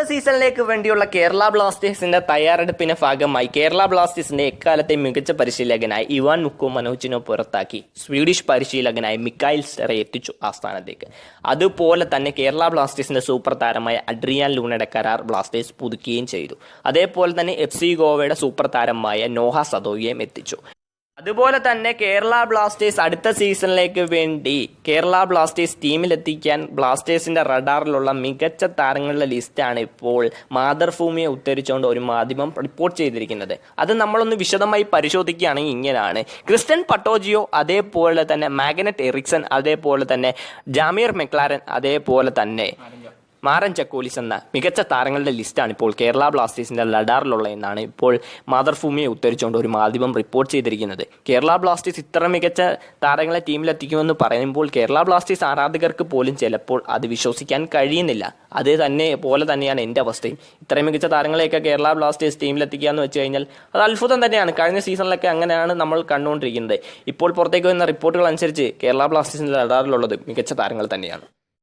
അടുത്ത സീസണിലേക്ക് വേണ്ടിയുള്ള കേരള ബ്ലാസ്റ്റേഴ്സിന്റെ തയ്യാറെടുപ്പിന്റെ ഭാഗമായി കേരള ബ്ലാസ്റ്റേഴ്സിന്റെ എക്കാലത്തെ മികച്ച പരിശീലകനായി ഇവാൻ മുക്കു മനോജിനെ പുറത്താക്കി. സ്വീഡിഷ് പരിശീലകനായി മിക്കായിൽ സ്റ്റെറെ എത്തിച്ചു ആ സ്ഥാനത്തേക്ക്. അതുപോലെ തന്നെ കേരള ബ്ലാസ്റ്റേഴ്സിന്റെ സൂപ്പർ താരമായ അഡ്രിയാൻ ലൂണയുടെ കരാർ ബ്ലാസ്റ്റേഴ്സ് പുതുക്കുകയും ചെയ്തു. അതേപോലെ തന്നെ എഫ് സി ഗോവയുടെ സൂപ്പർ താരമായ നോഹ സദോയെയും എത്തിച്ചു. അതുപോലെ തന്നെ കേരള ബ്ലാസ്റ്റേഴ്സ് അടുത്ത സീസണിലേക്ക് വേണ്ടി കേരള ബ്ലാസ്റ്റേഴ്സ് ടീമിലെത്തിക്കാൻ ബ്ലാസ്റ്റേഴ്സിന്റെ റഡാറിലുള്ള മികച്ച താരങ്ങളുടെ ലിസ്റ്റാണ് ഇപ്പോൾ മാതൃഭൂമിയെ ഉദ്ധരിച്ചുകൊണ്ട് ഒരു മാധ്യമം റിപ്പോർട്ട് ചെയ്തിരിക്കുന്നത്. അത് നമ്മളൊന്ന് വിശദമായി പരിശോധിക്കുകയാണെങ്കിൽ ഇങ്ങനെയാണ്. ക്രിസ്റ്റൻ പട്ടോജിയോ അതേപോലെ തന്നെ മാഗ്നറ്റ് എറിക്സൺ അതേപോലെ തന്നെ ജാമിയർ മെക്ലാരൻ അതേപോലെ തന്നെ മാറൻ ചക്കോലിസ് എന്ന മികച്ച താരങ്ങളുടെ ലിസ്റ്റാണ് ഇപ്പോൾ കേരള ബ്ലാസ്റ്റേഴ്സിന്റെ ലഡാറിലുള്ള എന്നാണ് ഇപ്പോൾ മാതൃഭൂമിയെ ഉദ്ധരിച്ചുകൊണ്ട് ഒരു മാധ്യമം റിപ്പോർട്ട് ചെയ്തിരിക്കുന്നത്. കേരള ബ്ലാസ്റ്റേഴ്സ് ഇത്ര മികച്ച താരങ്ങളെ ടീമിലെത്തിക്കുമെന്ന് പറയുമ്പോൾ കേരള ബ്ലാസ്റ്റേഴ്സ് ആരാധകർക്ക് പോലും ചിലപ്പോൾ അത് വിശ്വസിക്കാൻ കഴിയുന്നില്ല. അത് തന്നെ പോലെ തന്നെയാണ് എന്റെ അവസ്ഥയും. ഇത്രയും മികച്ച താരങ്ങളെയൊക്കെ കേരള ബ്ലാസ്റ്റേഴ്സ് ടീമിലെത്തിക്കുക എന്ന് വെച്ച് കഴിഞ്ഞാൽ അത് അത്ഭുതം തന്നെയാണ്. കഴിഞ്ഞ സീസണിലൊക്കെ അങ്ങനെയാണ് നമ്മൾ കണ്ടുകൊണ്ടിരിക്കുന്നത്. ഇപ്പോൾ പുറത്തേക്ക് വന്ന റിപ്പോർട്ടുകൾ അനുസരിച്ച് കേരള ബ്ലാസ്റ്റേഴ്സിന്റെ ലഡാറിലുള്ളത് മികച്ച താരങ്ങൾ തന്നെയാണ്.